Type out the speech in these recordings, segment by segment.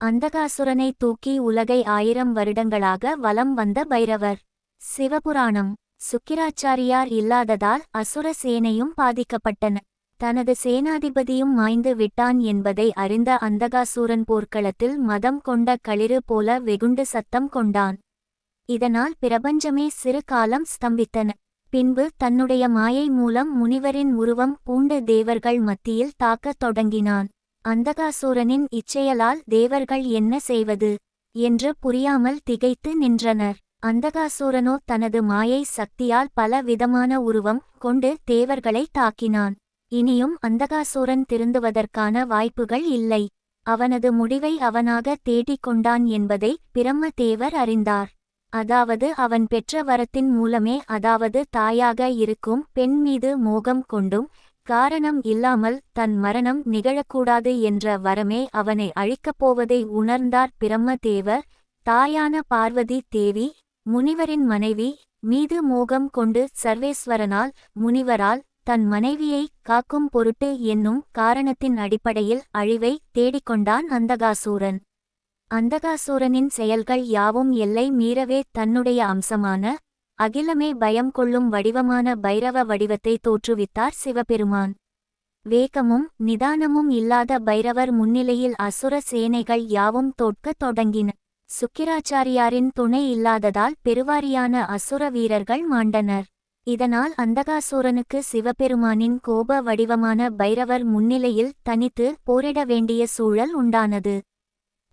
அந்தகாசுரனை தூக்கி உலகை ஆயிரம் வருடங்களாக வலம் வந்த பைரவர். சிவபுராணம். சுக்கிராச்சாரியார் இல்லாததால் அசுர சேனையும் பாதிக்கப்பட்டன. தனது சேனாதிபதியும் மாய்ந்து விட்டான் என்பதை அறிந்த அந்தகாசூரன் போர்க்களத்தில் மதம் கொண்ட களிறு போல வெகுண்டு சத்தம் கொண்டான். இதனால் பிரபஞ்சமே சிறு காலம் ஸ்தம்பித்தன. பின்பு தன்னுடைய மாயை மூலம் முனிவரின் உருவம் பூண்டு தேவர்கள் மத்தியில் தாக்கத் தொடங்கினான். அந்தகாசூரனின் இச்செயலால் தேவர்கள் என்ன செய்வது என்று புரியாமல் திகைத்து நின்றனர். அந்தகாசூரனோ தனது மாயை சக்தியால் பல விதமான உருவம் கொண்டு தேவர்களை தாக்கினான். இனியும் அந்தகாசூரன் திருந்துவதற்கான வாய்ப்புகள் இல்லை. அவனது முடிவை அவனாக தேடிக் கொண்டான் என்பதை பிரம்மதேவர் அறிந்தார். அதாவது அவன் பெற்ற வரத்தின் மூலமே அதாவது தாயாக இருக்கும் பெண் மீது மோகம் கொண்டும் காரணம் இல்லாமல் தன் மரணம் நிகழக்கூடாது என்ற வரமே அவனை அழிக்கப் போவதை உணர்ந்தார் பிரம்மதேவர் தாயான பார்வதி தேவி முனிவரின் மனைவி மீது மோகம் கொண்டு சர்வேஸ்வரனால் முனிவரால் தன் மனைவியை காக்கும் பொருட்டு என்னும் காரணத்தின் அடிப்படையில் அழிவை தேடிக்கொண்டான் அந்தகாசூரன். அந்தகாசூரனின் செயல்கள் யாவும் எல்லை மீறவே தன்னுடைய அம்சமான அகிலமே பயம் கொள்ளும் வடிவமான பைரவ வடிவத்தை தோற்றுவித்தார் சிவபெருமான். வேகமும் நிதானமும் இல்லாத பைரவர் முன்னிலையில் அசுர சேனைகள் யாவும் தோற்கத் தொடங்கின. சுக்கிராச்சாரியாரின் துணை இல்லாததால் பெருவாரியான அசுர வீரர்கள் மாண்டனர். இதனால் அந்தகாசூரனுக்கு சிவபெருமானின் கோப வடிவமான பைரவர் முன்னிலையில் தனித்து போரிட வேண்டிய சூழல் உண்டானது.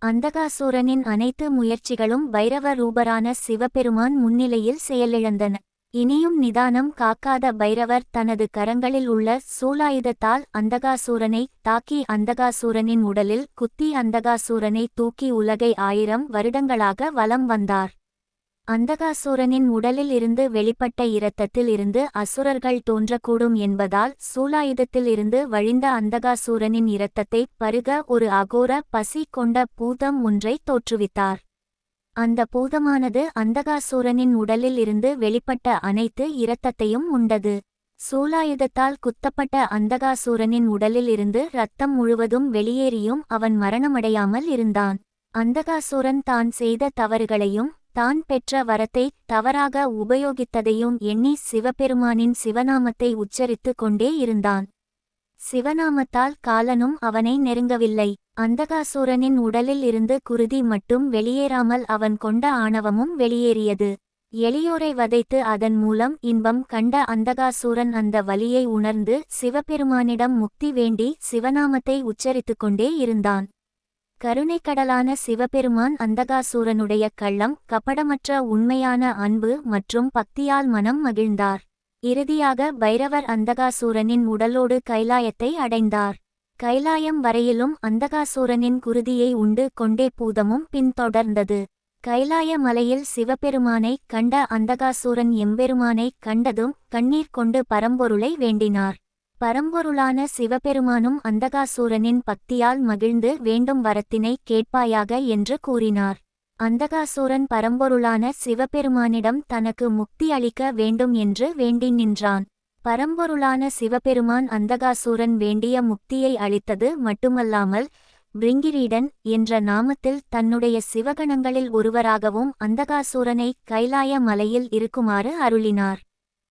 அந்தகாசூரனின் அனைத்து முயற்சிகளும் பைரவ ரூபரான சிவபெருமான் முன்னிலையில் செயலிழந்தன. இனியும் நிதானம் காக்காத பைரவர் தனது கரங்களில் உள்ள சூலாயுதத்தால் அந்தகாசூரனை தாக்கி அந்தகாசூரனின் உடலில் குத்தி அந்தகாசூரனை தூக்கி உலகை ஆயிரம் வருடங்களாக வலம் வந்தார். அந்தகாசூரனின் உடலில் இருந்து வெளிப்பட்ட இரத்தத்தில் இருந்து அசுரர்கள் தோன்றக்கூடும் என்பதால் சூலாயுதத்தில் இருந்து வழிந்த அந்தகாசூரனின் இரத்தத்தை பருக ஒரு அகோர பசி கொண்ட பூதம் ஒன்றை தோற்றுவித்தார். அந்த பூதமானது அந்தகாசூரனின் உடலில் இருந்து வெளிப்பட்ட அனைத்து இரத்தத்தையும் உண்டது. சூலாயுதத்தால் குத்தப்பட்ட அந்தகாசூரனின் உடலில் இருந்து இரத்தம் முழுவதும் வெளியேறியும் அவன் மரணமடையாமல் இருந்தான். அந்தகாசூரன் தான் செய்த தவறுகளையும் தான் பெற்ற வரத்தை தவறாக உபயோகித்ததையும் எண்ணி சிவபெருமானின் சிவநாமத்தை உச்சரித்து கொண்டே இருந்தான். சிவநாமத்தால் காலனும் அவனை நெருங்கவில்லை. அந்தகாசூரனின் உடலில் இருந்து குருதி மட்டும் வெளியேறாமல் அவன் கொண்ட ஆணவமும் வெளியேறியது. எளியோரை வதைத்து அதன் மூலம் இன்பம் கண்ட அந்தகாசூரன் அந்த வலியை உணர்ந்து சிவபெருமானிடம் முக்தி வேண்டி சிவநாமத்தை உச்சரித்துக் கொண்டே இருந்தான். கருணைக்கடலான சிவபெருமான் அந்தகாசூரனுடைய கள்ளம் கபடமற்ற உண்மையான அன்பு மற்றும் பக்தியால் மனம் மகிழ்ந்தார். இறுதியாக பைரவர் அந்தகாசூரனின் உடலோடு கைலாயத்தை அடைந்தார். கைலாயம் வரையிலும் அந்தகாசூரனின் குருதியை உண்டு கொண்டே பூதமும் பின்தொடர்ந்தது. கைலாய மலையில் சிவபெருமானை கண்ட அந்தகாசூரன் எம்பெருமானை கண்டதும் கண்ணீர் கொண்டு பரம்பொருளை வேண்டினார். பரம்பொருளான சிவபெருமானும் அந்தகாசூரனின் பக்தியால் மகிழ்ந்து வேண்டும் வரத்தினை கேட்பாயாக என்று கூறினார். அந்தகாசூரன் பரம்பொருளான சிவபெருமானிடம் தனக்கு முக்தி அளிக்க வேண்டும் என்று வேண்டி நின்றான். பரம்பொருளான சிவபெருமான் அந்தகாசூரன் வேண்டிய முக்தியை அளித்தது மட்டுமல்லாமல் பிரிங்கிரீடன் என்ற நாமத்தில் தன்னுடைய சிவகணங்களில் ஒருவராகவும் அந்தகாசூரனை கைலாய மலையில் இருக்குமாறு அருளினார்.